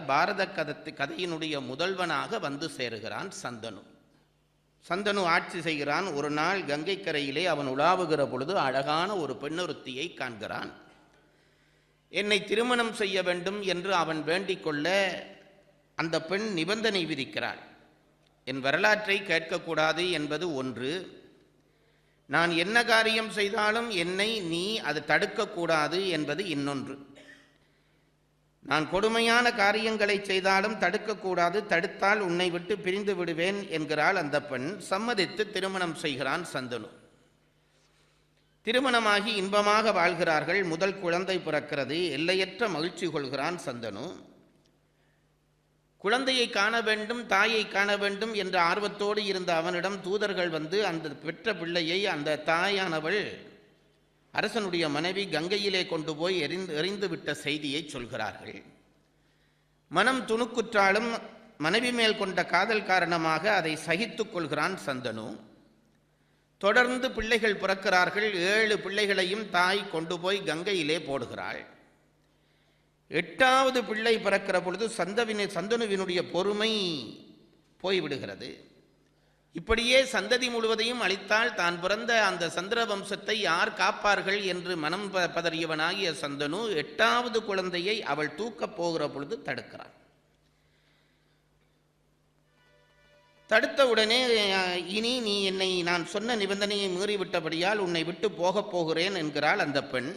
பாரத கதத்து கதையினுடைய முதல்வனாக வந்து சேருகிறான் சந்தனு. சந்தனு ஆட்சி செய்கிறான். ஒரு நாள் கங்கை கரையிலே அவன் உலாவுகிற பொழுது அழகான ஒரு பெண்ணொருத்தியை காண்கிறான். என்னை திருமணம் செய்ய வேண்டும் என்று அவன் வேண்டிக்கொள்ள அந்த பெண் நிபந்தனை விதிக்கிறாள். என் வரலாற்றை கேட்கக்கூடாது என்பது ஒன்று. நான் என்ன காரியம் செய்தாலும் என்னை நீ அது தடுக்கக்கூடாது என்பது இன்னொன்று. நான் கொடுமையான காரியங்களை செய்தாலும் தடுக்கக்கூடாது தடுத்தால் உன்னை விட்டு பிரிந்து விடுவேன் என்கிறாள் அந்த பெண். சம்மதித்து திருமணம் செய்கிறான் சந்தனு. திருமணமாகி இன்பமாக வாழ்கிறார்கள். முதல் குழந்தை பிறக்கிறது. எல்லையற்ற மகிழ்ச்சி கொள்கிறான் சந்தனு. குழந்தையை காண வேண்டும் தாயை காண வேண்டும் என்ற ஆர்வத்தோடு இருந்த அவனிடம் தூதர்கள் வந்து அந்த பெற்ற பிள்ளையை அந்த தாயானவள் அரசனுடைய மனைவி கங்கையிலே கொண்டு போய் எறிந்து எறிந்து விட்ட செய்தியை சொல்கிறார்கள். மனம் துணுக்குற்றாலும் மனைவி மேல் கொண்ட காதல் காரணமாக அதை சகித்துக் கொள்கிறான் சந்தனு. தொடர்ந்து பிள்ளைகள் பிறக்கிறார்கள். ஏழு பிள்ளைகளையும் தாய் கொண்டு போய் கங்கையிலே போடுகிறாள். எட்டாவது பிள்ளை பிறக்கிற பொழுது சந்தவின சந்தனுவினுடைய பொறுமை போய்விடுகிறது. இப்படியே சந்ததி முழுவதையும் அளித்தால் தான் பிறந்த அந்த சந்திர வம்சத்தை யார் காப்பார்கள் என்று மனம் ப- பதறியவனாகிய சந்தனு எட்டாவது குழந்தையை அவள் தூக்கப் போகிற பொழுது தடுக்கிறான் தடுத்த உடனே இனி நீ என்னை நான் சொன்ன நிபந்தனையை மீறிவிட்டபடியால் உன்னை விட்டு போகப் போகிறேன் என்கிறாள் அந்த பெண்.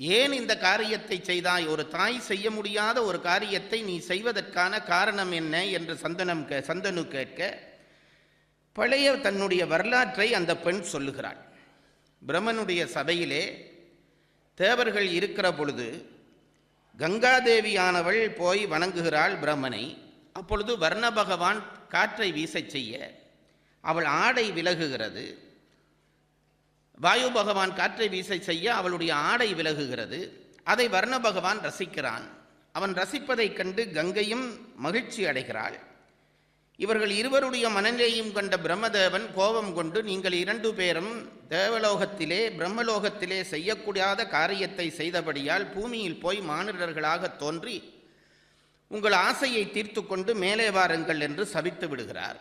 ஏன் இந்த காரியத்தை செய்தாய்? ஒரு தாய் செய்ய முடியாத ஒரு காரியத்தை நீ செய்வதற்கான காரணம் என்ன? என்று சந்தனம் கே- சந்தனு கேட்க பழைய தன்னுடைய வரலாற்றை அந்த பெண் சொல்லுகிறாள். பிரம்மனுடைய சபையிலே தேவர்கள் இருக்கிற பொழுது கங்காதேவியானவள் போய் வணங்குகிறாள் பிரம்மனை. அப்பொழுது வர்ண பகவான் காற்றை வீசச் செய்ய அவள் ஆடை விலகுகிறது. வாயு பகவான் காற்றை வீசை செய்ய அவளுடைய ஆடை விலகுகிறது. அதை வர்ண பகவான் ரசிக்கிறான். அவன் ரசிப்பதைக் கண்டு கங்கையும் மகிழ்ச்சி அடைகிறாள். இவர்கள் இருவருடைய மனநிலையும் கண்ட பிரம்மதேவன் கோபம் கொண்டு நீங்கள் இரண்டு பேரும் தேவலோகத்திலே பிரம்மலோகத்திலே செய்யக்கூடாத காரியத்தை செய்தபடியால் பூமியில் போய் மானிடர்களாக தோன்றி உங்கள் ஆசையை தீர்த்து கொண்டு மேலே வாருங்கள் என்று சபித்து விடுகிறார்.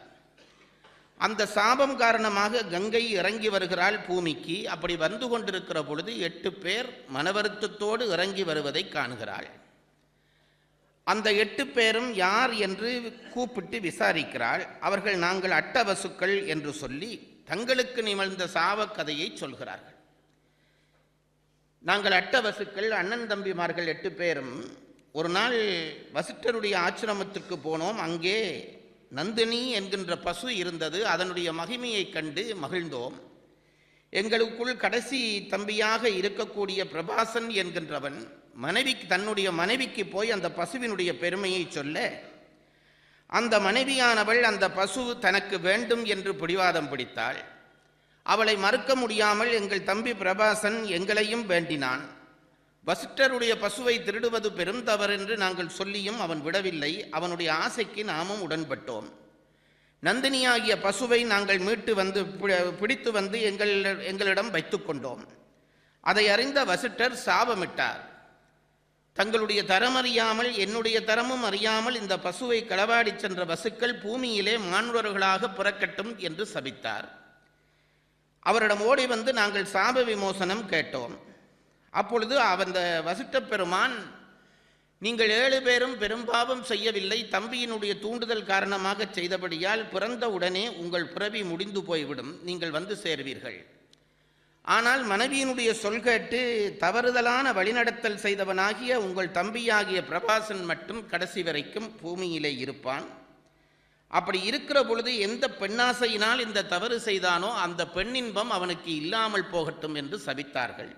அந்த சாபம் காரணமாக கங்கை இறங்கி வருகிறாள் பூமிக்கு. அப்படி வந்து கொண்டிருக்கிற பொழுது எட்டு பேர் மனவருத்தத்தோடு இறங்கி வருவதை காணுகிறாள். அந்த எட்டு பேரும் யார் என்று கூப்பிட்டு விசாரிக்கிறாள். அவர்கள் நாங்கள் அட்டவசுக்கள் என்று சொல்லி தங்களுக்கு நிகழ்ந்த சாவக்கதையை சொல்கிறார்கள். நாங்கள் அட்டவசுக்கள் அண்ணன் தம்பிமார்கள் எட்டு பேரும் ஒரு நாள் வசிட்டருடைய ஆசிரமத்திற்கு போனோம். அங்கே நந்தினி என்கின்ற பசு இருந்தது. அதனுடைய மகிமையை கண்டு மகிழ்ந்தோம். எங்களுக்குள் கடைசி தம்பியாக இருக்கக்கூடிய பிரபாசன் என்கின்றவன் மனைவிக்கு தன்னுடைய மனைவிக்கு போய் அந்த பசுவினுடைய பெருமையை சொல்ல அந்த மனைவியானவள் அந்த பசு தனக்கு வேண்டும் என்று பிடிவாதம் பிடித்தாள். அவளை மறுக்க முடியாமல் எங்கள் தம்பி பிரபாசன் எங்களையும் வேண்டினான். வசிட்டருடைய பசுவை திருடுவது பெரும் தவறு என்று நாங்கள் சொல்லியும் அவன் விடவில்லை. அவனுடைய ஆசைக்கு நாமும் உடன்பட்டோம். நந்தினியாகிய பசுவை நாங்கள் மீட்டு வந்து பிடித்து வந்து எங்கள் எங்களிடம் வைத்துக்கொண்டோம் அதை அறிந்த வசிட்டர் சாபமிட்டார். தங்களுடைய தரம் அறியாமல் என்னுடைய தரமும் அறியாமல் இந்த பசுவை களவாடிச் சென்ற வசுக்கள் பூமியிலே மானுடர்களாக பிறக்கட்டும் என்று சபித்தார். அவரிடம் ஓடி வந்து நாங்கள் சாப விமோசனம் கேட்டோம். அப்பொழுது அந்த வசிட்ட பெருமான் நீங்கள் ஏழு பேரும் பெரும்பாவம் செய்யவில்லை தம்பியினுடைய தூண்டுதல் காரணமாக செய்தபடியால் பிறந்த உடனே உங்கள் பிறவி முடிந்து போய்விடும் நீங்கள் வந்து சேர்வீர்கள். ஆனால் மனைவியினுடைய சொல் கேட்டு தவறுதலான வழிநடத்தல் செய்தவனாகிய உங்கள் தம்பியாகிய பிரபாசன் மட்டும் கடைசி வரைக்கும் பூமியிலே இருப்பான். அப்படி இருக்கிற பொழுது எந்த பெண்ணாசையினால் இந்த தவறு செய்தானோ அந்த பெண்ணின்பம் அவனுக்கு இல்லாமல் போகட்டும் என்று சபித்தார்கள்.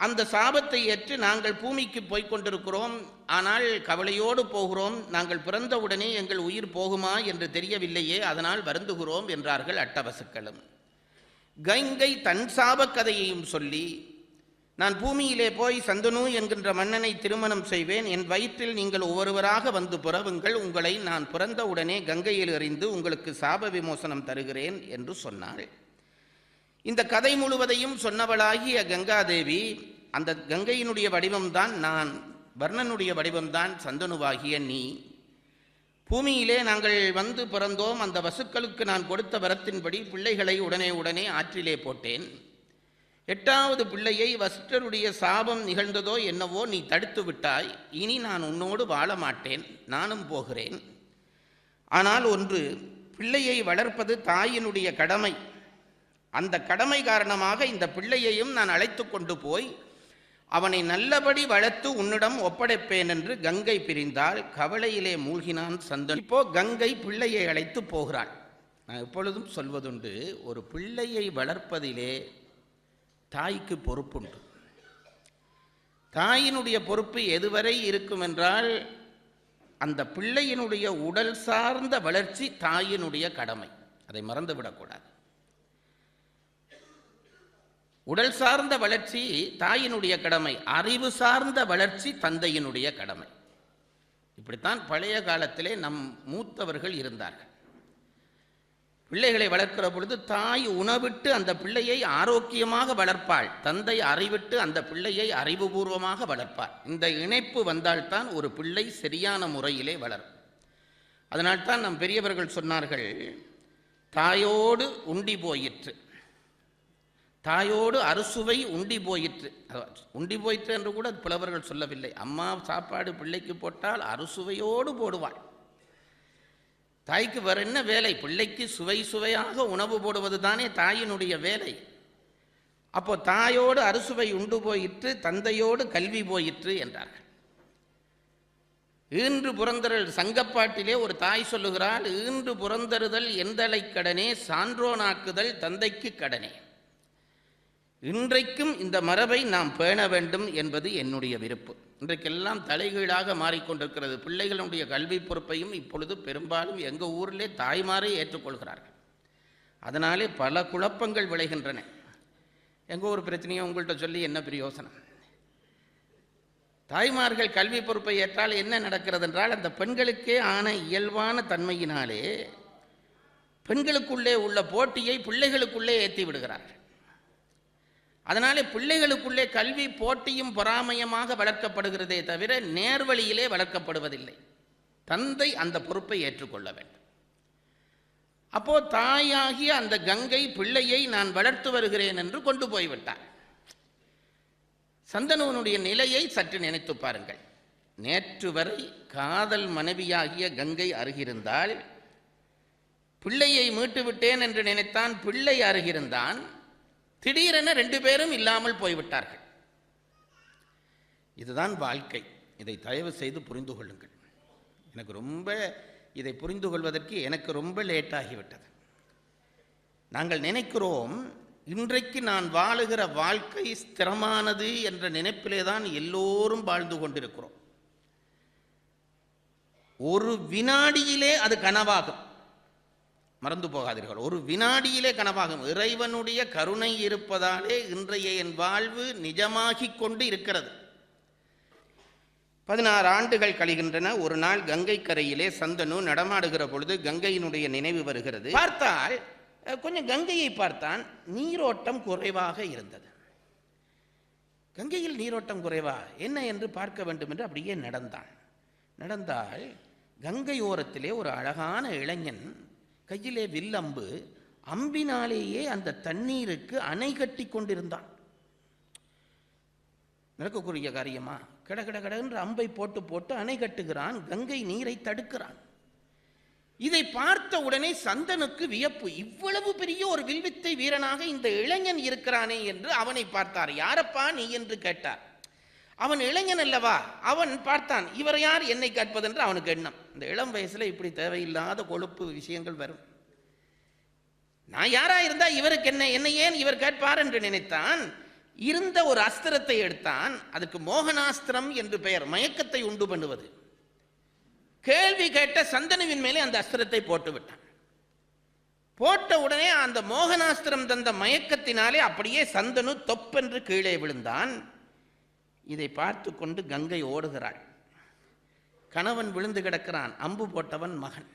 அந்த சாபத்தை ஏற்று நாங்கள் பூமிக்கு போய்க் கொண்டிருக்கிறோம். ஆனால் கவலையோடு போகிறோம். நாங்கள் பிறந்தவுடனே எங்கள் உயிர் போகுமா என்று தெரியவில்லையே. அதனால் வருந்துகிறோம் என்றார்கள் அட்டவசுக்களும். கங்கை தன் சாபக் கதையையும் சொல்லி நான் பூமியிலே போய் சந்தனு என்கின்ற மன்னனை திருமணம் செய்வேன். என் வயிற்றில் நீங்கள் ஒவ்வொருவராக வந்து புறவுங்கள் உங்களை நான் பிறந்தவுடனே கங்கையில் எறிந்து உங்களுக்கு சாப விமோசனம் தருகிறேன் என்று சொன்னாள். இந்த கதை முழுவதையும் சொன்னவளாகிய கங்காதேவி அந்த கங்கையினுடைய வடிவம்தான் நான் வர்ணனுடைய வடிவம்தான் சந்தனுவாகிய நீ. பூமியிலே நாங்கள் வந்து பிறந்தோம். அந்த வசுக்களுக்கு நான் கொடுத்த வரத்தின்படி பிள்ளைகளை உடனே உடனே ஆற்றிலே போட்டேன். எட்டாவது பிள்ளையை வசிஷ்டருடைய சாபம் நிகழ்ந்ததோ என்னவோ நீ தடுத்து விட்டாய். இனி நான் உன்னோடு வாழ மாட்டேன். நானும் போகிறேன். ஆனால் ஒன்று பிள்ளையை வளர்ப்பது தாயினுடைய கடமை. அந்த கடமை காரணமாக இந்த பிள்ளையையும் நான் அழைத்து கொண்டு போய் அவனை நல்லபடி வளர்த்து உன்னிடம் ஒப்படைப்பேன் என்று கங்கை பிரிந்தால் கவலையிலே மூழ்கினான் சந்தன். இப்போ கங்கை பிள்ளையை அழைத்து போகிறாள். நான் எப்பொழுதும் சொல்வதுண்டு ஒரு பிள்ளையை வளர்ப்பதிலே தாய்க்கு பொறுப்புண்டு. தாயினுடைய பொறுப்பு எதுவரை இருக்கும் என்றால் அந்த பிள்ளையினுடைய உடல் சார்ந்த வளர்ச்சி தாயினுடைய கடமை. அதை மறந்துவிடக்கூடாது. உடல் சார்ந்த வளர்ச்சி தாயினுடைய கடமை அறிவு சார்ந்த வளர்ச்சி தந்தையினுடைய கடமை. இப்படித்தான் பழைய காலத்திலே நம் மூத்தவர்கள் இருந்தார்கள். பிள்ளைகளை வளர்க்கிற பொழுது தாய் உணவிட்டு அந்த பிள்ளையை ஆரோக்கியமாக வளர்ப்பாள். தந்தை அறிவிட்டு அந்த பிள்ளையை அறிவுபூர்வமாக வளர்ப்பாள். இந்த இணைப்பு வந்தால்தான் ஒரு பிள்ளை சரியான முறையிலே வளரும். அதனால்தான் நம் பெரியவர்கள் சொன்னார்கள் தாயோடு உண்டி போயிற்று. தாயோடு அறுசுவை உண்டி போயிற்று. உண்டி போயிற்று என்று கூட புலவர்கள் சொல்லவில்லை. அம்மா சாப்பாடு பிள்ளைக்கு போட்டால் அறுசுவையோடு போடுவாள். தாய்க்கு வேற என்ன வேலை? பிள்ளைக்கு சுவை சுவையாக உணவு போடுவது தானே தாயினுடைய வேலை. அப்போ தாயோடு அறுசுவை உண்டு போயிற்று தந்தையோடு கல்வி போயிற்று என்றார்கள். ஈன்று புறந்தரல் சங்கப்பாட்டிலே ஒரு தாய் சொல்லுகிறாள் ஈன்று புறந்தருதல் எந்தலை கடனே சான்றோனாக்குதல் தந்தைக்கு கடனே. இன்றைக்கும் இந்த மரபை நாம் பேண வேண்டும் என்பது என்னுடைய விருப்பு. இன்றைக்கெல்லாம் தலைகீழாக மாறிக்கொண்டிருக்கிறது. பிள்ளைகளுடைய கல்வி பொறுப்பையும் இப்பொழுது பெரும்பாலும் எங்கள் ஊரிலே தாய்மாரே ஏற்றுக்கொள்கிறார்கள். அதனாலே பல குழப்பங்கள் விளைகின்றன. எங்கள் ஊர் பிரச்சனையும் உங்கள்கிட்ட சொல்லி என்ன பிரயோசனம்? தாய்மார்கள் கல்வி பொறுப்பை ஏற்றால் என்ன நடக்கிறது என்றால் அந்த பெண்களுக்கே ஆன இயல்பான தன்மையினாலே பெண்களுக்குள்ளே உள்ள போட்டியை பிள்ளைகளுக்குள்ளே ஏற்றி விடுகிறார்கள். அதனாலே பிள்ளைகளுக்குள்ளே கல்வி போட்டியும் பொறாமையமாக வளர்க்கப்படுகிறதே தவிர நேர்வழியிலே வளர்க்கப்படுவதில்லை. தந்தை அந்த பொறுப்பை ஏற்றுக்கொள்ள வேண்டும். அப்போ தாயாகிய அந்த கங்கை பிள்ளையை நான் வளர்த்து வருகிறேன் என்று கொண்டு போய்விட்டார். சந்தனுவனுடைய நிலையை சற்று நினைத்து பாருங்கள். நேற்று வரை காதல் மனைவியாகிய கங்கை அருகிருந்தால் பிள்ளையை மீட்டு விட்டேன் என்று நினைத்தான் பிள்ளை அருகிருந்தான் திடீரென ரெண்டு பேரும் இல்லாமல் போய்விட்டார்கள். இதுதான் வாழ்க்கை. இதை தயவு செய்து புரிந்து கொள்ளுங்கள். எனக்கு ரொம்ப இதை புரிந்து கொள்வதற்கு எனக்கு ரொம்ப லேட்டாகிவிட்டது. நாங்கள் நினைக்கிறோம் இன்றைக்கு நான் வாழுகிற வாழ்க்கை ஸ்திரமானது என்ற நினைப்பிலே தான் எல்லோரும் வாழ்ந்து கொண்டிருக்கிறோம். ஒரு வினாடியிலே அது கனவாகும். மறந்து போகாதீர்கள். ஒரு வினாடியிலே கனவாகும். இறைவனுடைய கருணை இருப்பதாலே இன்றைய என் வாழ்வு நிஜமாகிக் கொண்டு இருக்கிறது. பதினாறு ஆண்டுகள் கழிகின்றன. ஒரு நாள் கங்கை கரையிலே சந்தனு நடமாடுகிற பொழுது கங்கையினுடைய நினைவு வருகிறது. பார்த்தால் கொஞ்சம் கங்கையை பார்த்தான் நீரோட்டம் குறைவாக இருந்தது. கங்கையில் நீரோட்டம் குறைவா? என்ன என்று பார்க்க வேண்டும் என்று அப்படியே நடந்தான். நடந்தால் கங்கை ஓரத்திலே ஒரு அழகான இளைஞன் கையிலே வில்லம்பு அம்பினாலேயே அந்த தண்ணீருக்கு அணை கட்டி கொண்டிருந்தான். நடக்கக்கூடிய காரியமா? கிட கிட கடன்ற அம்பை போட்டு போட்டு அணை கட்டுகிறான் கங்கை நீரை தடுக்கிறான். இதை பார்த்த உடனே சந்தனுக்கு வியப்பு. இவ்வளவு பெரிய ஒரு வில்வித்தை வீரனாக இந்த இளைஞன் இருக்கிறானே என்று அவனை பார்த்தார். யாரப்பா நீ என்று கேட்டார். அவன் இளைஞன் அல்லவா? அவன் பார்த்தான் இவர் யார் என்னை கேட்பதென்று அவனுக்கு எண்ணம். இந்த இளம் வயசில் இப்படி தேவையில்லாத கொழுப்பு விஷயங்கள் வரும். நான் யாரா இருந்தா இவருக்கு என்ன என்ன ஏன் இவர் கேட்பார் என்று நினைத்தான்? இருந்த ஒரு அஸ்திரத்தை எடுத்தான். அதுக்கு மோகனாஸ்திரம் என்று பெயர் மயக்கத்தை உண்டு பண்ணுவது. கேள்வி கேட்ட சந்தனுவின் மேலே அந்த அஸ்திரத்தை போட்டு விட்டான். போட்ட உடனே அந்த மோகனாஸ்திரம் தந்த மயக்கத்தினாலே அப்படியே சந்தனு தொப்பென்று கீழே விழுந்தான். இதை பார்த்து கொண்டு கங்கை ஓடுகிறாள். கணவன் விழுந்து கிடக்கிறான். அம்பு போட்டவன் மகன்.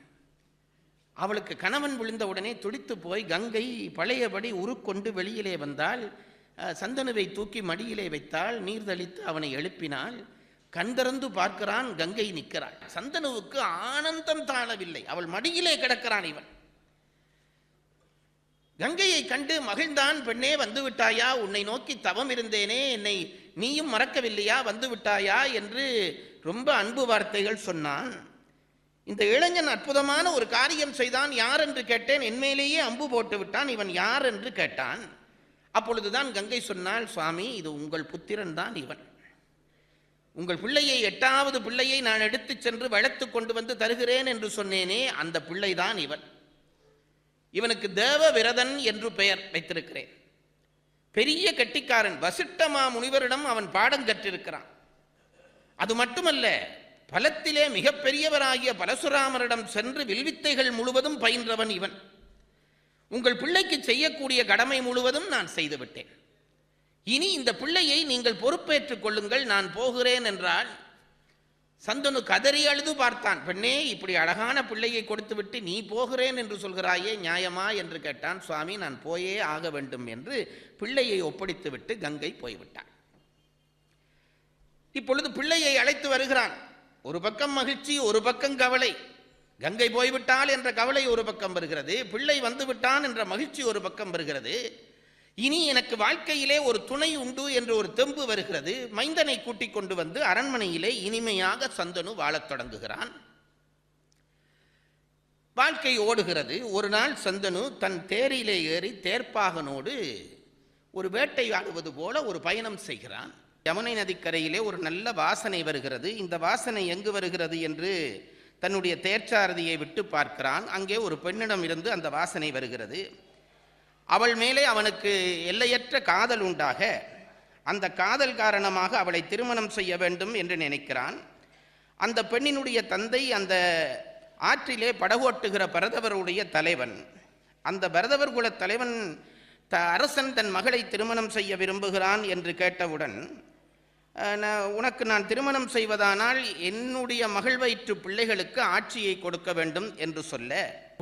அவளுக்கு கணவன் விழுந்தவுடனே துடித்து போய் கங்கை பழையபடி உருக்கொண்டு வெளியிலே வந்தால் சந்தனுவை தூக்கி மடியிலே வைத்தால் நீர்தளித்து அவனை எழுப்பினாள். கண்திறந்து பார்க்கிறான். கங்கை நிற்கிறாள். சந்தனுவுக்கு ஆனந்தம் தாழவில்லை. அவள் மடியிலே கிடக்கிறான் இவன். கங்கையை கண்டு மகிழ்ந்தான் பெண்ணே வந்து விட்டாயா உன்னை நோக்கி தவம் இருந்தேனே என்னை நீயும் மறக்கவில்லையா? வந்து விட்டாயா என்று ரொம்ப அன்பு வார்த்தைகள் சொன்னான். இந்த இளைஞன் அற்புதமான ஒரு காரியம் செய்தான். யார் என்று கேட்டேன். என்மேலேயே அம்பு போட்டு விட்டான். இவன் யார் என்று கேட்டான். அப்பொழுதுதான் கங்கை சொன்னாள் சுவாமி இது உங்கள் புத்திரன் தான் இவன். உங்கள் பிள்ளையை எட்டாவது பிள்ளையை நான் எடுத்துச் சென்று வளர்த்து கொண்டு வந்து தருகிறேன் என்று சொன்னேனே. அந்த பிள்ளைதான் இவன். இவனுக்கு தேவ விரதன் என்று பெயர் வைத்திருக்கிறேன். பெரிய கட்டிக்காரன் வசிட்டமா முனிவரிடம் அவன் பாடம் கற்றிருக்கிறான். அது மட்டுமல்ல பலத்திலே மிகப்பெரியவராகிய பரசுராமரிடம் சென்று வில்வித்தைகள் முழுவதும் பயின்றவன் இவன். உங்கள் பிள்ளைக்கு செய்யக்கூடிய கடமை முழுவதும் நான் செய்துவிட்டேன். இனி இந்த பிள்ளையை நீங்கள் பொறுப்பேற்றுக் கொள்ளுங்கள் நான் போகிறேன் என்றால் சந்தனு கதறி அழுது பார்த்தான். பெண்ணே இப்படி அழகான பிள்ளையை கொடுத்துவிட்டு நீ போகிறேன் என்று சொல்கிறாயே நியாயமா? என்று கேட்டான். சுவாமி நான் போயே ஆக வேண்டும் என்று பிள்ளையை ஒப்படைத்துவிட்டு கங்கை போய்விட்டான். இப்பொழுது பிள்ளையை அழைத்து வருகிறான். ஒரு பக்கம் மகிழ்ச்சி ஒரு பக்கம் கவலை. கங்கை போய்விட்டால் என்ற கவலை ஒரு பக்கம் வருகிறது. பிள்ளை வந்துவிட்டான் என்ற மகிழ்ச்சி ஒரு பக்கம் வருகிறது. இனி எனக்கு வாழ்க்கையிலே ஒரு துணை உண்டு என்று ஒரு தெம்பு வருகிறது. மைந்தனை கூட்டிக் கொண்டு வந்து அரண்மனையிலே இனிமையாக சந்தனு வாழத் தொடங்குகிறான். வாழ்க்கை ஓடுகிறது. ஒரு நாள் சந்தனு தன் தேரிலே ஏறி தேர்ப்பாகனோடு ஒரு வேட்டையாடுவது போல ஒரு பயணம் செய்கிறான். யமுனை நதிக்கரையிலே ஒரு நல்ல வாசனை வருகிறது. இந்த வாசனை எங்கு வருகிறது என்று தன்னுடைய தேர்ச்சாரதியை விட்டு பார்க்கிறான். அங்கே ஒரு பெண்ணிடம் இருந்து அந்த வாசனை வருகிறது. அவள் மேலே அவனுக்கு எல்லையற்ற காதல் உண்டாக அந்த காதல் காரணமாக அவளை திருமணம் செய்ய வேண்டும் என்று நினைக்கிறான். அந்த பெண்ணினுடைய தந்தை அந்த ஆற்றிலே படகோட்டுகிற பரதவருடைய தலைவன். அந்த பரதவர் குல தலைவன் த அரசன் தன் மகளை திருமணம் செய்ய விரும்புகிறான் என்று கேட்டவுடன் உனக்கு நான் திருமணம் செய்வதானால் என்னுடைய மகள் வயிற்று பிள்ளைகளுக்கு ஆட்சியை கொடுக்க வேண்டும் என்று சொல்ல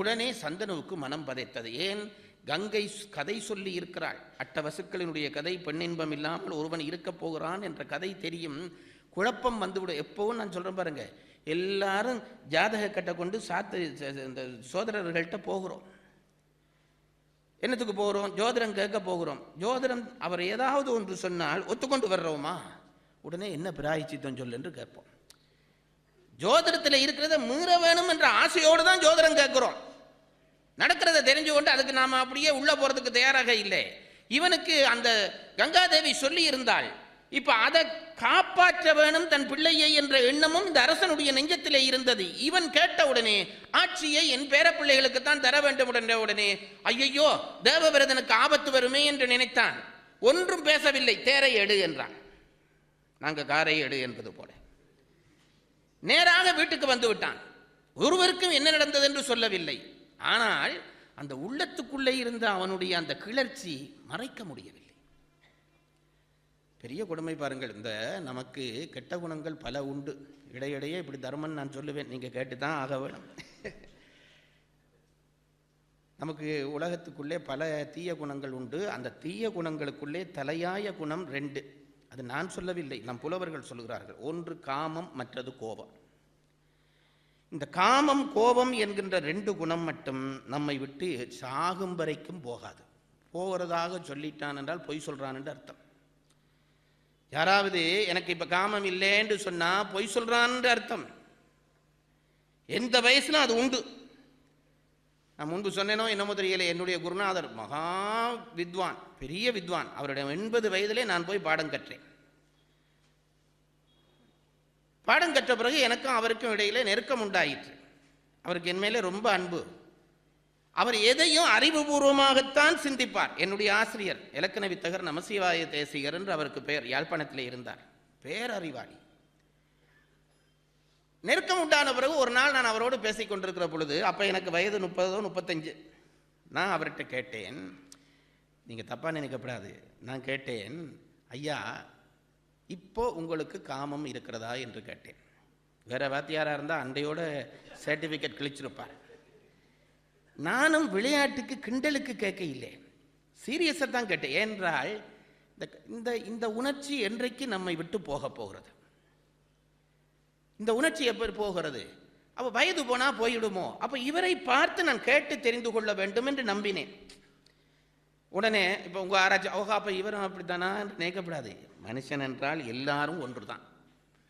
உடனே சந்தனுவுக்கு மனம் பதைத்தது. ஏன்? கங்கை கதை சொல்லி இருக்கிறாள். அட்டவசுக்களினுடைய கதை பெண்ணின்பம் இல்லாமல் ஒருவன் இருக்கப் போகிறான் என்ற கதை தெரியும். குழப்பம் வந்துவிடும். எப்பவும் நான் சொல்கிறேன் பாருங்க. எல்லாரும் ஜாதக கட்டை கொண்டு சாத்து இந்த சோதரர்கள்ட்ட போகிறோம். என்னத்துக்கு போகிறோம்? ஜோதிடம் கேட்க போகிறோம். ஜோதிடம் அவர் ஏதாவது ஒன்று சொன்னால் ஒத்துக்கொண்டு வர்றோமா? உடனே என்ன பிராயச்சித்தம் சொல்லு என்று கேட்போம். ஜோதிடத்தில் இருக்கிறத மீற வேணும் என்ற ஆசையோடு தான் ஜோதிடம் கேட்குறோம். நடக்கிறத தெரிஞ்சு கொண்டு அதுக்கு நாம் அப்படியே உள்ள போகிறதுக்கு தயாராக இல்லை. இவனுக்கு அந்த கங்காதேவி சொல்லி இருந்தாள் இப்போ அதை காப்பாற்ற வேணும் தன் பிள்ளையை என்ற எண்ணமும் இந்த அரசனுடைய நெஞ்சத்திலே இருந்தது. இவன் கேட்ட உடனே ஆட்சியை என் பேர பிள்ளைகளுக்கு தான் தர வேண்டும் உடனே உடனே ஐயையோ தேவவிரதனுக்கு ஆபத்து வருமே என்று நினைத்தான். ஒன்றும் பேசவில்லை தேரை எடு என்றான். நாங்கள் காரை எடு என்பது போல. நேராக வீட்டுக்கு வந்து விட்டான். ஒருவருக்கும் என்ன நடந்தது என்று சொல்லவில்லை. ஆனால் அந்த உள்ளத்துக்குள்ளே இருந்த அவனுடைய அந்த கிளர்ச்சி மறைக்க முடியவில்லை. பெரிய கொடுமை பாருங்கள். இந்த நமக்கு கெட்ட குணங்கள் பல உண்டு. இடையிடையே இப்படி தர்மன் நான் சொல்லுவேன். நீங்கள் கேட்டு தான் ஆக வேணும். நமக்கு உலகத்துக்குள்ளே பல தீய குணங்கள் உண்டு. அந்த தீய குணங்களுக்குள்ளே தலையாய குணம் ரெண்டு. அது நான் சொல்லவில்லை. நம் புலவர்கள் சொல்கிறார்கள். ஒன்று காமம் மற்றது கோபம். இந்த காமம் கோபம் என்கின்ற ரெண்டு குணம் மட்டும் நம்மை விட்டு சாகும் வரைக்கும் போகாது. போகிறதாக சொல்லிட்டான் என்றால் பொய் சொல்கிறான் என்று அர்த்தம். யாராவது எனக்கு இப்போ காமம் இல்லைன்னு சொன்னால் பொய் சொல்கிறான்னு அர்த்தம். எந்த வயசுல அது உண்டு? நான் முன்பு சொன்னேனோ என்னமோ தெரியல. என்னுடைய குருநாதர் மகா வித்வான் பெரிய வித்வான். அவருடைய எண்பது வயதிலே நான் போய் பாடம் கற்றேன். பாடம் கற்ற பிறகு எனக்கும் அவருக்கும் இடையிலே நெருக்கம் உண்டாயிற்று. அவருக்கு என் மேலே ரொம்ப அன்பு. அவர் எதையும் அறிவுபூர்வமாகத்தான் சிந்திப்பார். என்னுடைய ஆசிரியர் இலக்கண வித்தகர் நமசிவாய தேசிகர் என்று அவருக்கு பெயர் யாழ்ப்பாணத்தில் இருந்தார். பேரறிவாளி. நெருக்கம் உண்டான பிறகு ஒரு நாள் நான் அவரோடு பேசிக் கொண்டிருக்கிற பொழுது அப்போ எனக்கு வயது முப்பதோ முப்பத்தஞ்சு நான் அவர்கிட்ட கேட்டேன் நீங்கள் தப்பாக நினைக்கப்படாது. நான் கேட்டேன் ஐயா இப்போ உங்களுக்கு காமம் இருக்கிறதா என்று கேட்டேன். வேற வாத்தியாராக இருந்தால் அண்டையோட சர்டிஃபிகேட் கிழிச்சிருப்பார். நானும் விளையாட்டுக்கு கிண்டலுக்கு கேட்க இல்லை. சீரியஸாக தான் கேட்டேன். ஏனென்றால் இந்த இந்த இந்த உணர்ச்சி என்றைக்கு நம்மை விட்டு போக போகிறது? இந்த உணர்ச்சி எப்படி போகிறது? அப்போ வயது போனால் போயிடுமோ? அப்போ இவரை பார்த்து நான் கேட்டு தெரிந்து கொள்ள வேண்டும் என்று நம்பினேன். உடனே இப்போ உங்கள் ஆராய்ச்சி ஓஹா அப்போ இவரும் அப்படித்தானா என்று நினைக்கப்படாது. மனுஷன் என்றால் எல்லாரும் ஒன்று தான்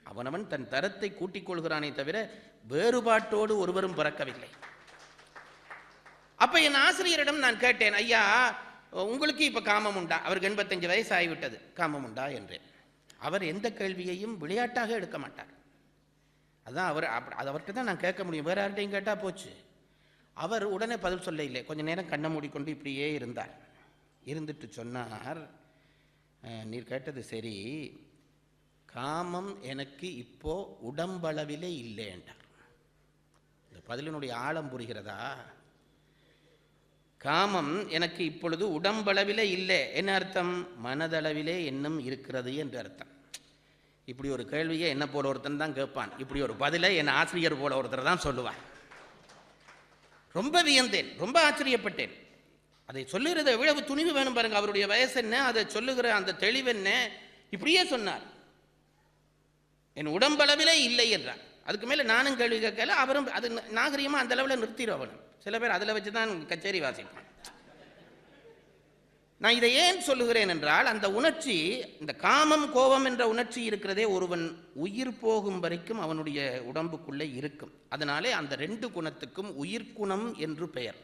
அவனவன் தன் தரத்தை கூட்டிக் கொள்கிறானே தவிர வேறுபாட்டோடு ஒருவரும் பிறக்கவில்லை. அப்போ என் ஆசிரியரிடம் நான் கேட்டேன் ஐயா உங்களுக்கு இப்போ காமம் உண்டா? அவருக்கு எண்பத்தஞ்சு வயசு ஆகிவிட்டது காமம் உண்டா? என்றேன். அவர் எந்த கேள்வியையும் விளையாட்டாக எடுக்க மாட்டார். அதான் அவர் அப்ப- அது அவர்கிட்ட தான் நான் கேட்க முடியும். வேற யார்கிட்டையும் கேட்டால் போச்சு. அவர் உடனே பதில் சொல்ல இல்லை. கொஞ்ச நேரம் கண்ணை மூடிக்கொண்டு இப்படியே இருந்தார். இருந்துட்டு சொன்னார். நீர் கேட்டது சரி. காமம் எனக்கு இப்போ உடம்பளவிலே இல்லை என்றார். இந்த பதிலினுடைய ஆழம் புரிகிறதா? காமம் எனக்கு இப்பொழுது உடம்பளவிலே இல்லை. என்ன அர்த்தம்? மனதளவிலே இன்னும் இருக்கிறது என்று அர்த்தம். இப்படி ஒரு கேள்வியை என்ன போல ஒருத்தன் தான் கேட்பான். இப்படி ஒரு பதிலை என் ஆசிரியர் போல ஒருத்தர் தான் சொல்லுவான் ரொம்ப வியந்தேன் ரொம்ப ஆச்சரியப்பட்டேன். அதை சொல்லுகிறது எவ்வளவு துணிவு வேணும் பாருங்க. அவருடைய வயசு என்ன? அதை சொல்லுகிற அந்த தெளிவு என்ன? இப்படியே சொன்னார். என் உடம்பளவிலே இல்லை என்றார். அதுக்கு மேலே நானும் கேள்வி கேட்கல. அவரும் அது நாகரிகமாக அந்த அளவில் நிறுத்திடும் சில பேர் அதில் வச்சு தான் கச்சேரி வாசிப்பான் நான் இதை ஏன் சொல்லுகிறேன் என்றால் அந்த உணர்ச்சி இந்த காமம் கோபம் என்ற உணர்ச்சி இருக்கிறதே ஒருவன் உயிர் போகும் வரைக்கும் அவனுடைய உடம்புக்குள்ளே இருக்கும். அதனாலே அந்த ரெண்டு குணத்துக்கும் உயிர்க்குணம் என்று பெயர்.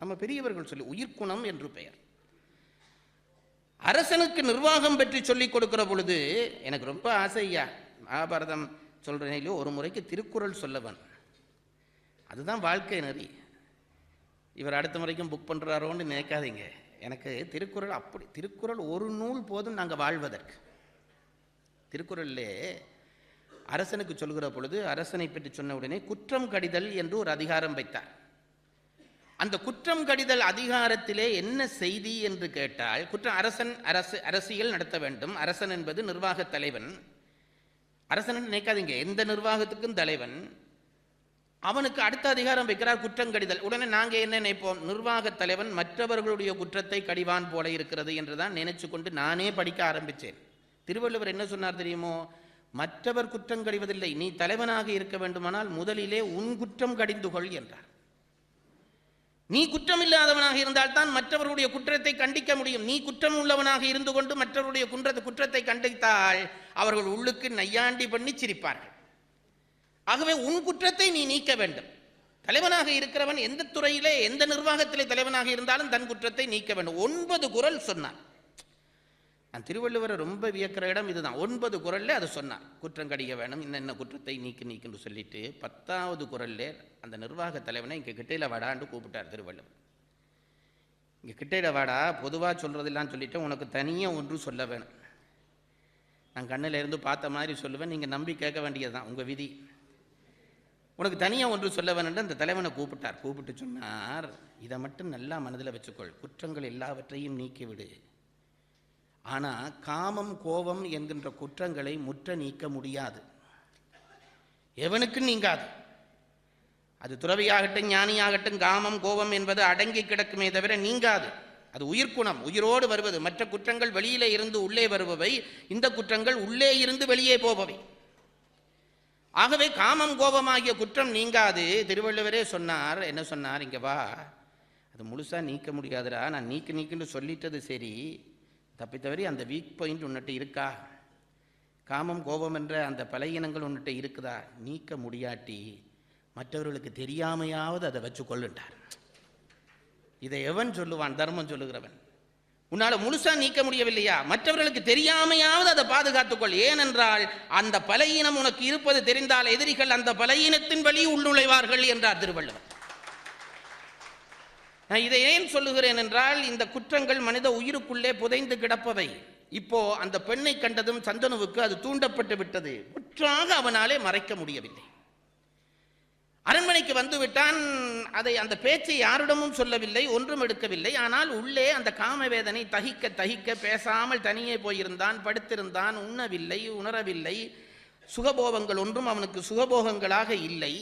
நம்ம பெரியவர்கள் சொல்லி உயிர்க்குணம் என்று பெயர். அரசனுக்கு நிர்வாகம் பற்றி சொல்லிக் கொடுக்கிற பொழுது எனக்கு ரொம்ப ஆசையா மகாபாரதம் சொல்றேனிலோ ஒரு முறைக்கு திருக்குறள் சொல்லவன். அதுதான் வாழ்க்கை நெறி. இவர் அடுத்த முறைக்கும் புக் பண்ணுறாரோன்னு நினைக்காதீங்க. எனக்கு திருக்குறள் அப்படி திருக்குறள் ஒரு நூல் போதும் நாங்கள் வாழ்வதற்கு. திருக்குறளிலே அரசனுக்கு சொல்கிற பொழுது அரசனை பற்றி சொன்ன உடனே குற்றம் கடிதல் என்று ஒரு அதிகாரம் வைத்தார். அந்த குற்றம் கடிதல் அதிகாரத்திலே என்ன செய்தி என்று கேட்டால் குற்றம் அரசன் அரசு அரசியல் நடத்த வேண்டும். அரசன் என்பது நிர்வாகத் தலைவன். அரசன் நினைக்காதீங்க எந்த நிர்வாகத்துக்கும் தலைவன். அவனுக்கு அடுத்த அதிகாரம் வைக்கிறார் குற்றம் கடிதல். உடனே நாங்கள் என்ன நினைப்போம்? நிர்வாகத் தலைவன் மற்றவர்களுடைய குற்றத்தை கடிவான் போல இருக்கிறது என்று தான் நினைச்சு கொண்டு நானே படிக்க ஆரம்பித்தேன் திருவள்ளுவர் என்ன சொன்னார் தெரியுமோ? மற்றவர் குற்றம் கடிவதில்லை நீ தலைவனாக இருக்க வேண்டுமானால் முதலிலே உன் குற்றம் கடிந்து கொள் என்றார். நீ குற்றம் இல்லாதவனாக மற்றவருடைய குற்றத்தை கண்டிக்க முடியும். நீ குற்றம் உள்ளவனாக இருந்து கொண்டு மற்றவருடைய குன்றத்தை குற்றத்தை கண்டித்தால் அவர்கள் உள்ளுக்கு நையாண்டி பண்ணி சிரிப்பார்கள். ஆகவே உன் குற்றத்தை நீ நீக்க வேண்டும். தலைவனாக இருக்கிறவன் எந்த துறையிலே எந்த நிர்வாகத்திலே தலைவனாக இருந்தாலும் தன் குற்றத்தை நீக்க வேண்டும். ஒன்பது குரல் சொன்னான். நான் திருவள்ளுவரை ரொம்ப வியக்கிற இடம் இதுதான். ஒன்பது குரல்ல அதை சொன்னார். குற்றம் கடிக்க வேணும் இன்னென்ன குற்றத்தை நீக்கு நீக்குன்னு சொல்லிட்டு பத்தாவது குரல்ல அந்த நிர்வாக தலைவனை இங்கே கிட்டையில் வாடான்னு கூப்பிட்டார் திருவள்ளுவர். இங்கே கிட்டையில் வாடா பொதுவாக சொல்கிறதெல்லாம் சொல்லிட்டு உனக்கு தனியாக ஒன்று சொல்ல வேணும். நான் கண்ணில் இருந்து பார்த்த மாதிரி சொல்லுவேன் நீங்கள் நம்பி கேட்க வேண்டியது தான் உங்கள் விதி. உனக்கு தனியாக ஒன்று சொல்ல வேணும்னு அந்த தலைவனை கூப்பிட்டார். கூப்பிட்டு சொன்னார் இதை மட்டும் நல்லா மனதில் வச்சுக்கொள். குற்றங்கள் எல்லாவற்றையும் நீக்கிவிடு. ஆனால் காமம் கோபம் என்கின்ற குற்றங்களை முற்ற நீக்க முடியாது. எவனுக்கும் நீங்காது. அது துறவியாகட்டும் ஞானியாகட்டும் காமம் கோபம் என்பது அடங்கி கிடக்குமே தவிர நீங்காது. அது உயிர்க்குணம் உயிரோடு வருவது. மற்ற குற்றங்கள் வெளியிலே இருந்து உள்ளே வருபவை. இந்த குற்றங்கள் உள்ளே இருந்து வெளியே போபவை. ஆகவே காமம் கோபமாகிய குற்றம் நீங்காது. திருவள்ளுவரே சொன்னார் என்ன சொன்னார்? இங்கே வா. அது முழுசாக நீக்க முடியாதுடா. நான் நீக்கு நீக்குன்னு சொல்லிட்டது சரி. தப்பித்தவரி தவறி அந்த வீக் பாயிண்ட் உன்னிட்ட இருக்கா? காமம் கோபம் என்ற அந்த பலையினங்கள் உன்னிட்ட இருக்குதா? நீக்க முடியாட்டி மற்றவர்களுக்கு தெரியாமையாவது அதை வச்சு கொள்ளுண்டார் இதை எவன் சொல்லுவான்? தர்மம் சொல்லுகிறவன். உன்னால் முழுசா நீக்க முடியவில்லையா? மற்றவர்களுக்கு தெரியாமையாவது அதை பாதுகாத்துக்கொள். ஏனென்றால் அந்த பலையினம் உனக்கு இருப்பது தெரிந்தால் எதிரிகள் அந்த பலையினத்தின் வழி உள்நுழைவார்கள் என்றார் திருவள்ளுவர். நான் இதை ஏன் சொல்லுகிறேன் என்றால் இந்த குற்றங்கள் மனித உயிருக்குள்ளே புதைந்து கிடப்பவை. இப்போ அந்த பெண்ணை கண்டதும் சந்தனுவுக்கு அது தூண்டப்பட்டு விட்டது. முற்றாக அவனாலே மறைக்க முடியவில்லை. அரண்மனைக்கு வந்துவிட்டான். அதை அந்த பேச்சை யாரிடமும் சொல்லவில்லை ஒன்றும் எடுக்கவில்லை. ஆனால் உள்ளே அந்த காமவேதனை தகிக்க தகிக்க பேசாமல் தனியே போயிருந்தான் படுத்திருந்தான் உண்ணவில்லை உணரவில்லை. சுகபோகங்கள் ஒன்றும் அவனுக்கு சுகபோகங்களாக இல்லை.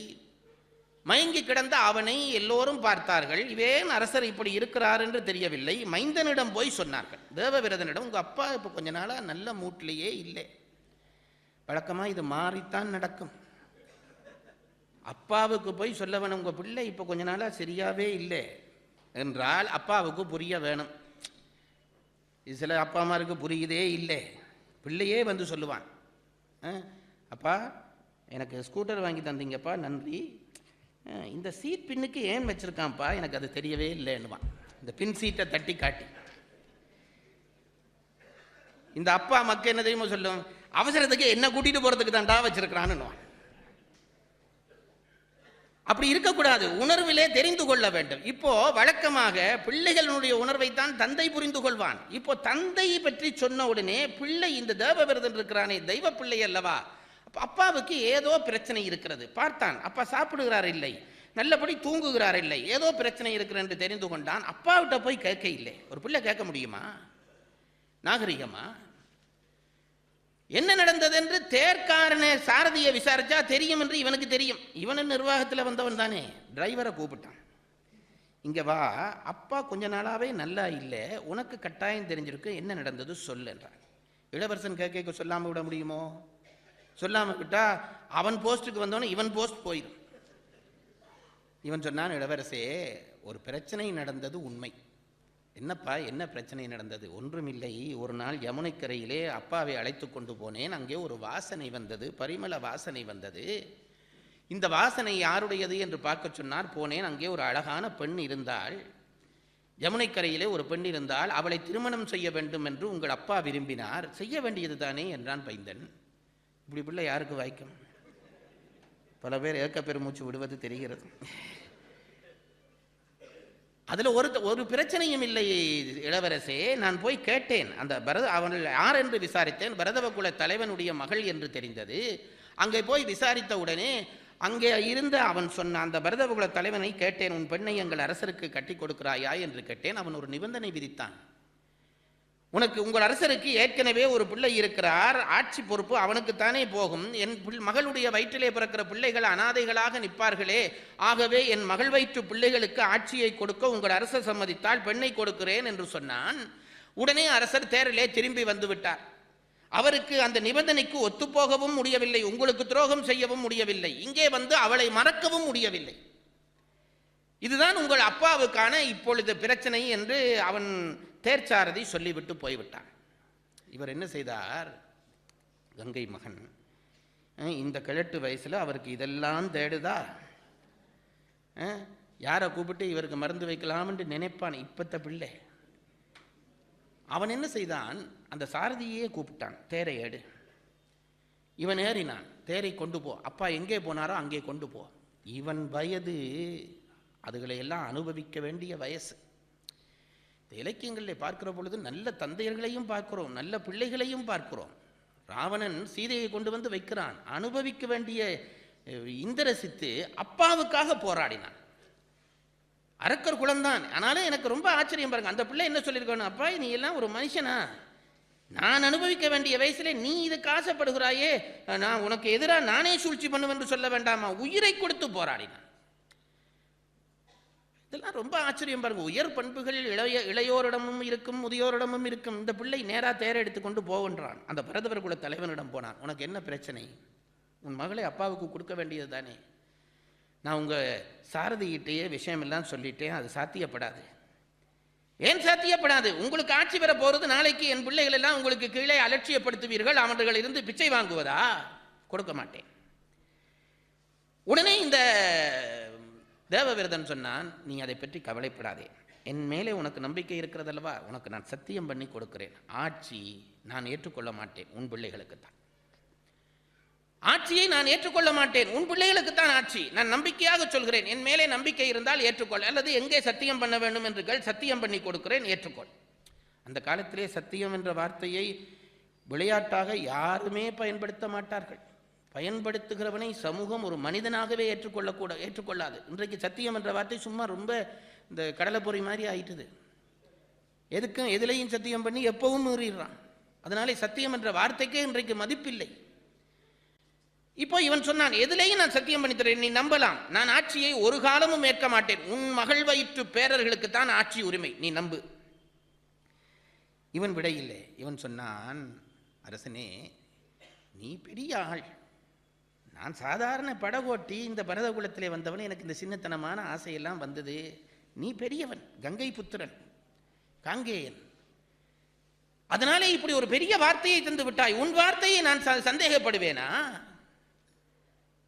மயங்கி கிடந்த அவனை எல்லோரும் பார்த்தார்கள். இவேன் அரசர் இப்படி இருக்கிறார் என்று தெரியவில்லை. மைந்தனிடம் போய் சொன்னார்கள். தேவவிரதனிடம் உங்கள் அப்பா இப்போ கொஞ்ச நாளாக நல்ல மூட்டிலேயே இல்லை. வழக்கமாக இது மாறித்தான் நடக்கும். அப்பாவுக்கு போய் சொல்ல வேணும் உங்கள் பிள்ளை இப்போ கொஞ்ச நாளாக சரியாகவே இல்லை. என்றால் அப்பாவுக்கு புரிய வேணும். இது சில அப்பா அம்மாருக்கு புரியுதே இல்லை. பிள்ளையே வந்து சொல்லுவான். "ஆ, அப்பா எனக்கு ஸ்கூட்டர் வாங்கி தந்தீங்கப்பா நன்றி. இந்த சீட் பின்னுக்கு ஏன் வச்சுருக்கான்ப்பா? எனக்கு அது தெரியவே இல்லைன்னுவான். இந்த பின் சீட்டை தட்டி காட்டி. இந்த அப்பா மக்க என்ன தெரியுமோ சொல்லும்? அவசரத்துக்கு என்ன கூட்டிட்டு போகிறதுக்கு தான்டா வச்சிருக்கிறான்னு அப்படி இருக்கக்கூடாது. உணர்விலே தெரிந்து கொள்ள வேண்டும். இப்போ வழக்கமாக பிள்ளைகளுடைய உணர்வைத்தான் தந்தை புரிந்து கொள்வான். இப்போ தந்தை பற்றி சொன்ன உடனே பிள்ளை இந்த தேவவிரதன் இருக்கிறானே தெய்வ பிள்ளை அல்லவா? அப்பாவுக்கு ஏதோ பிரச்சனை இருக்கிறது. பார்த்தான் அப்பா சாப்பிடுகிறார் இல்லை. நல்லபடி தூங்குகிறார் இல்லை. ஏதோ பிரச்சனை இருக்கிற என்று தெரிந்து கொண்டான். அப்பாவிட்ட போய் கேட்க இல்லை. ஒரு பிள்ளை கேட்க முடியுமா? நாகரிகமா? என்ன நடந்தது என்று தேர்க்காரனை சாரதியை விசாரிச்சா தெரியும் என்று இவனுக்கு தெரியும். இவனும் நிர்வாகத்தில் வந்தவன் தானே. டிரைவரை கூப்பிட்டான். இங்க வா அப்பா கொஞ்ச நாளாவே நல்லா இல்லை. உனக்கு கட்டாயம் தெரிஞ்சிருக்கு. என்ன நடந்தது? சொல்லு என்றான். இளவரசன் கேட்க சொல்லாமல் விட முடியுமோ? சொல்லாமல் விட்டால் அவன் போஸ்ட்டுக்கு வந்தோன்னே இவன் போஸ்ட் போயிடும் இவன் சொன்னான் இளவரசே ஒரு பிரச்சனை நடந்தது உண்மை. என்னப்பா என்ன பிரச்சனை நடந்தது? ஒன்றுமில்லை. ஒரு நாள் யமுனைக்கரையிலே அப்பாவை அழைத்து கொண்டு போனேன். அங்கே ஒரு வாசனை வந்தது பரிமள வாசனை வந்தது. இந்த வாசனை யாருடையது என்று பார்க்க சொன்னார். போனேன். அங்கே ஒரு அழகான பெண் இருந்தாள். யமுனைக்கரையிலே ஒரு பெண் இருந்தால் அவளை திருமணம் செய்ய வேண்டும் என்று உங்கள் அப்பா விரும்பினார். செய்ய வேண்டியது தானே என்றான் பைந்தன். இப்படி பிள்ளை யாருக்கு வாய்க்கும்? பல பேர் ஏக்க பெருமூச்சு விடுவது தெரிகிறது. அதில் ஒரு ஒரு பிரச்சனையும் இல்லை இளவரசே. நான் போய் கேட்டேன். அந்த பரத அவர்கள் யார் என்று விசாரித்தேன். பரதவகுல தலைவனுடைய மகள் என்று தெரிந்தது. அங்கே போய் விசாரித்த உடனே அங்கே இருந்த அவன் சொன்ன அந்த பரதவகுல தலைவனை கேட்டேன். உன் பெண்ணை எங்கள் அரசருக்கு கட்டி கொடுக்கிறாயா? என்று கேட்டேன். அவன் ஒரு நிபந்தனை விதித்தான். உனக்கு உங்கள் அரசருக்கு ஏற்கனவே ஒரு பிள்ளை இருக்கிறார் ஆட்சி பொறுப்பு அவனுக்குத்தானே போகும். என் மகளுடைய வயிற்றிலே பிறக்கிற பிள்ளைகள் அனாதைகளாக நிற்பார்களே. ஆகவே என் மகள் வயிற்று பிள்ளைகளுக்கு ஆட்சியை கொடுக்க உங்கள் அரசர் சம்மதித்தால் பெண்ணை கொடுக்கிறேன் என்று சொன்னான். உடனே அரசர் தேரிலே திரும்பி வந்துவிட்டார். அவருக்கு அந்த நிபந்தனைக்கு ஒத்துப்போகவும் முடியவில்லை உங்களுக்கு துரோகம் செய்யவும் முடியவில்லை. இங்கே வந்து அவளை மறக்கவும் முடியவில்லை. இதுதான் உங்கள் அப்பாவுக்கான இப்பொழுது பிரச்சனை என்று அவன் தேர்ச்சாரதி சொல்லிவிட்டு போய்விட்டான். இவர் என்ன செய்தார்? கங்கை மகன். இந்த கிழட்டு வயசில் அவருக்கு இதெல்லாம் தேடுதா? யாரை கூப்பிட்டு இவருக்கு மருந்து வைக்கலாம்னு நினைப்பான் இப்பத்த பிள்ளை? அவன் என்ன செய்தான்? அந்த சாரதியே கூப்பிட்டான் தேரை ஏடு இவன் ஏறினான் தேரை கொண்டு போ. அப்பா எங்கே போனாரோ அங்கே கொண்டு போ. இவன் வயது அதுகளை எல்லாம் அனுபவிக்க வேண்டிய வயசு. இந்த இலக்கியங்களில் பார்க்கிற பொழுது நல்ல தந்தையர்களையும் பார்க்கிறோம் நல்ல பிள்ளைகளையும் பார்க்கிறோம். ராவணன் சீதையை கொண்டு வந்து வைக்கிறான். அனுபவிக்க வேண்டிய இந்திரசித்து அப்பாவுக்காக போராடினான். அரக்கர் குலந்தான் ஆனாலும் எனக்கு ரொம்ப ஆச்சரியம் பாருங்க. அந்த பிள்ளை என்ன சொல்லியிருக்கணும் அப்பா நீ எல்லாம் ஒரு மனுஷனா? நான் அனுபவிக்க வேண்டிய வயசுல நீ இதுக்கு ஆசைப்படுகிறாயே? நான் உனக்கு எதிராக நானே சூழ்ச்சி பண்ணுவேன் என்று சொல்ல வேண்டாமா? உயிரை கொடுத்து போராடினான். இதெல்லாம் ரொம்ப ஆச்சரியம் பாருங்க. உயர் பண்புகள் இளைய இளையோரிடமும் இருக்கும் முதியோரிடமும் இருக்கும். இந்த பிள்ளை நேராக தேர எடுத்துக்கொண்டு போகின்றான். அந்த பரதவர் குல தலைவனிடம் போனான் உனக்கு என்ன பிரச்சனை? உன் மகளை அப்பாவுக்கு கொடுக்க வேண்டியது தானே? நான் உங்கள் சாரதியிட்டேயே விஷயம் எல்லாம் சொல்லிட்டேன். அது சாத்தியப்படாது. ஏன் சாத்தியப்படாது? உங்களுக்கு ஆட்சி பெற போகிறது நாளைக்கு என் பிள்ளைகள் எல்லாம் உங்களுக்கு கீழே அலட்சியப்படுத்துவீர்கள். அவர்கள் இருந்து பிச்சை வாங்குவதா? கொடுக்க மாட்டேன். உடனே இந்த தேவவிரதன் சொன்னான் நீ அதை பற்றி கவலைப்படாதே. என் மேலே உனக்கு நம்பிக்கை இருக்கிறதல்லவா? உனக்கு நான் சத்தியம் பண்ணி கொடுக்கிறேன். ஆட்சி நான் ஏற்றுக்கொள்ள மாட்டேன். உன் பிள்ளைகளுக்கு தான். ஆட்சியை நான் ஏற்றுக்கொள்ள மாட்டேன். உன் பிள்ளைகளுக்கு தான் ஆட்சி. நான் நம்பிக்கையாக சொல்கிறேன். என் மேலே நம்பிக்கை இருந்தால் ஏற்றுக்கொள். அல்லது எங்கே சத்தியம் பண்ண வேண்டும் என்று கேள். சத்தியம் பண்ணி கொடுக்கிறேன். ஏற்றுக்கொள். அந்த காலத்திலே சத்தியம் என்ற வார்த்தையை விளையாட்டாக யாருமே பயன்படுத்த மாட்டார்கள். பயன்படுத்துகிறவனை சமூகம் ஒரு மனிதனாகவே ஏற்றுக்கொள்ளக்கூட ஏற்றுக்கொள்ளாது. இன்றைக்கு சத்தியம் என்ற வார்த்தை சும்மா ரொம்ப இந்த கடலைப்பொறி மாதிரி ஆயிட்டுது. எதுக்கும் எதிலையும் சத்தியம் பண்ணி எப்பவும் மீறிடுறான். அதனாலே சத்தியம் என்ற வார்த்தைக்கே இன்றைக்கு மதிப்பில்லை. இப்போ இவன் சொன்னான் எதிலேயும் நான் சத்தியம் பண்ணி தரேன் நீ நம்பலாம். நான் ஆட்சியை ஒரு காலமும் ஏற்க மாட்டேன். உன் மகள் வயிற்று பேரர்களுக்கு தான் ஆட்சி உரிமை. நீ நம்பு. இவன் விடையில்லை. இவன் சொன்னான் அரசனே நீ பெரிய ஆள் நான் சாதாரண படகோட்டி இந்த பரதகுலத்தில் வந்தவன் எனக்கு இந்த சின்னத்தனமான ஆசையெல்லாம் வந்தது. நீ பெரியவன் கங்கை புத்திரன் காங்கேயன். அதனாலே இப்படி ஒரு பெரிய வார்த்தையை தந்து விட்டாய். உன் வார்த்தையை நான் ச- சந்தேகப்படுவேனா?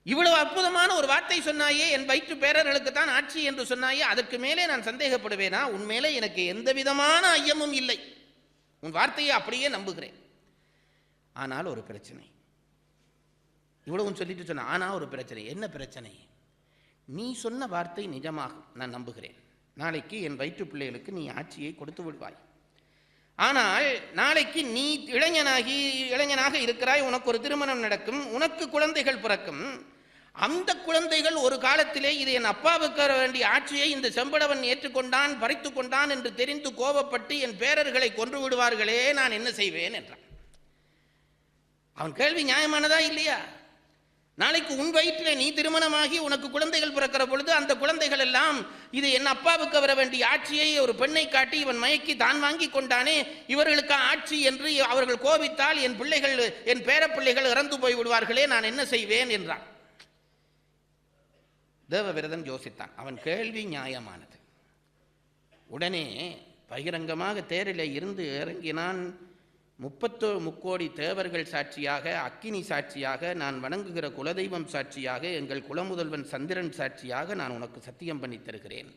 இவ்வளவு அற்புதமான ஒரு வார்த்தை சொன்னாயே என் வயிற்று பேரர்களுக்கு தான் ஆட்சி என்று சொன்னாயே அதற்கு மேலே நான் சந்தேகப்படுவேனா? உன்மேலே எனக்கு எந்த விதமான ஐயமும் இல்லை. உன் வார்த்தையை அப்படியே நம்புகிறேன். ஆனால் ஒரு பிரச்சனை. இவ்வளவும் சொல்லிட்டு சொன்ன ஆனால் ஒரு பிரச்சனை. என்ன பிரச்சனை? நீ சொன்ன வார்த்தை நிஜமாகும். நான் நம்புகிறேன். நாளைக்கு என் வயிற்று பிள்ளைகளுக்கு நீ ஆட்சியை கொடுத்து விடுவாய். ஆனால் நாளைக்கு நீ இளைஞனாகி இளைஞனாக இருக்கிறாய். உனக்கு ஒரு திருமணம் நடக்கும். உனக்கு குழந்தைகள் பிறக்கும். அந்த குழந்தைகள் ஒரு காலத்திலே இது என் அப்பாவுக்கு வேண்டிய ஆட்சியை இந்த செம்படவன் ஏற்றுக்கொண்டான் பறித்து கொண்டான் என்று தெரிந்து கோபப்பட்டு என் பேரர்களை கொன்று விடுவார்களே நான் என்ன செய்வேன் என்றான். அவன் கேள்வி நியாயமானதா இல்லையா? நாளைக்கு உன் வயிற்றில் நீ திருமணமாகி உனக்கு குழந்தைகள் பிறக்கிற பொழுது அந்த குழந்தைகள் எல்லாம் இது என் அப்பாவுக்கு வர வேண்டிய ஆட்சியை ஒரு பெண்ணை காட்டி இவன் மயக்கி தான் வாங்கி கொண்டானே இவர்களுக்கு ஆட்சி என்று அவர்கள் கோபித்தால் என் பிள்ளைகள் என் பேரப்பிள்ளைகள் இறந்து போய் விடுவார்களே நான் என்ன செய்வேன் என்றான். தேவவிரதன் யோசித்தான். அவன் கேள்வி நியாயமானது. உடனே பகிரங்கமாக தேரிலே இருந்து இறங்கினான். முப்பத்தோ முக்கோடி தேவர்கள் சாட்சியாக அக்கினி சாட்சியாக நான் வணங்குகிற குலதெய்வம் சாட்சியாக எங்கள் குலமுதல்வன் சந்திரன் சாட்சியாக நான் உனக்கு சத்தியம் பண்ணி தருகிறேன்.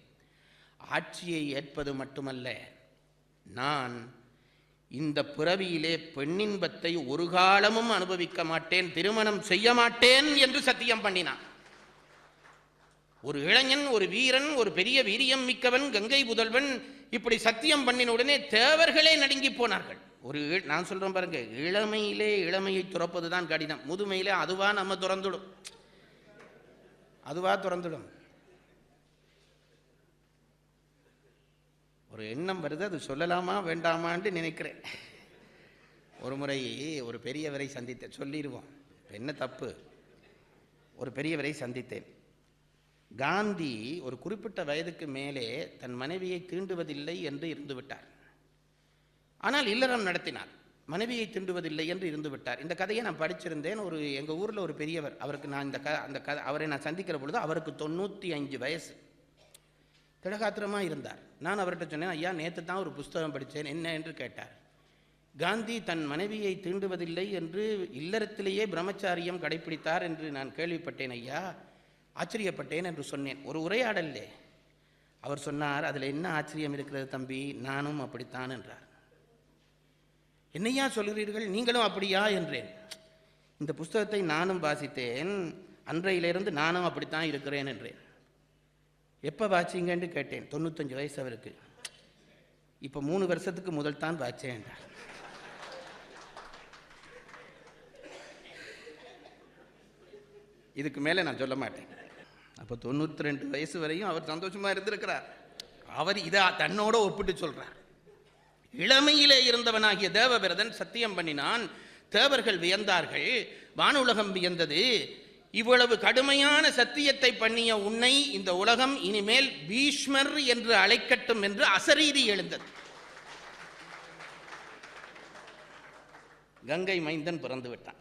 ஆட்சியை ஏற்பது மட்டுமல்ல நான் இந்த பிறவியிலே பெண்ணின்பத்தை ஒரு காலமும் அனுபவிக்க மாட்டேன் திருமணம் செய்ய மாட்டேன் என்று சத்தியம் பண்ணினான். ஒரு இளைஞன் ஒரு வீரன் ஒரு பெரிய வீரியம் மிக்கவன் கங்கை புதல்வன் இப்படி சத்தியம் பண்ணின உடனே தேவர்களே நடுங்கி போனார்கள். ஒரு நான் சொல்கிறேன் பாருங்க இளமையிலே இளமையை துறப்பது தான் கடினம். முதுமையிலே அதுவா நம்ம துறந்துடும். அதுவா துறந்துடும். ஒரு எண்ணம் வருது அது சொல்லலாமா வேண்டாமான்னு நினைக்கிறேன். ஒரு முறை ஒரு பெரியவரை சந்தித்தேன். சொல்லிடுவோம் என்ன தப்பு? ஒரு பெரியவரை சந்தித்தேன். காந்தி ஒரு குறிப்பிட்ட வயதுக்கு மேலே தன் மனைவியை தீண்டுவதில்லை என்று இருந்துவிட்டார். ஆனால் இல்லறம் நடத்தினார். மனைவியை திண்டுவதில்லை என்று இருந்து விட்டார் இந்த கதையை நான் படிச்சிருந்தேன். ஒரு எங்கள் ஊரில் ஒரு பெரியவர் அவருக்கு நான் இந்த க அந்த க அவரை நான் சந்திக்கிற பொழுது அவருக்கு தொண்ணூற்றி அஞ்சு வயசு. திடகாத்திரமாக இருந்தார். நான் அவர்கிட்ட சொன்னேன் ஐயா நேற்று தான் ஒரு புஸ்தகம் படித்தேன் என்ன? என்று கேட்டார். காந்தி தன் மனைவியை தீண்டுவதில்லை என்று இல்லறத்திலேயே பிரம்மச்சாரியம் கடைப்பிடித்தார் என்று நான் கேள்விப்பட்டேன் ஐயா. ஆச்சரியப்பட்டேன் என்று சொன்னேன். ஒரு உரையாடல்லே. அவர் சொன்னார் அதில் என்ன ஆச்சரியம் இருக்கிறது தம்பி? நானும் அப்படித்தான் என்றார். என்னையா சொல்கிறீர்கள்? நீங்களும் அப்படியா என்றேன். இந்த புஸ்தகத்தை நானும் வாசித்தேன். அன்றையிலிருந்து நானும் அப்படித்தான் இருக்கிறேன் என்றேன். எப்போ வாச்சிங்கன்னு கேட்டேன். தொண்ணூத்தஞ்சு வயசு அவருக்கு. இப்போ மூணு வருஷத்துக்கு முதல் தான் வாச்சேன் என்றார். இதுக்கு மேலே நான் சொல்ல மாட்டேன். அப்போ தொண்ணூற்றி ரெண்டு வயசு வரையும் அவர் சந்தோஷமாக இருந்திருக்கிறார். அவர் இதை தன்னோட ஒப்பிட்டு சொல்கிறார் இளமையிலே இருந்தவனாகிய தேவவிரதன் சத்தியம் பண்ணினான். தேவர்கள் வியந்தார்கள். வானுலகம் வியந்தது. இவ்வளவு கடுமையான சத்தியத்தை பண்ணிய உன்னை இந்த உலகம் இனிமேல் பீஷ்மர் என்று அழைக்கட்டும் என்று அசரீதி எழுந்தது. கங்கை மைந்தன் பிறந்து விட்டான்.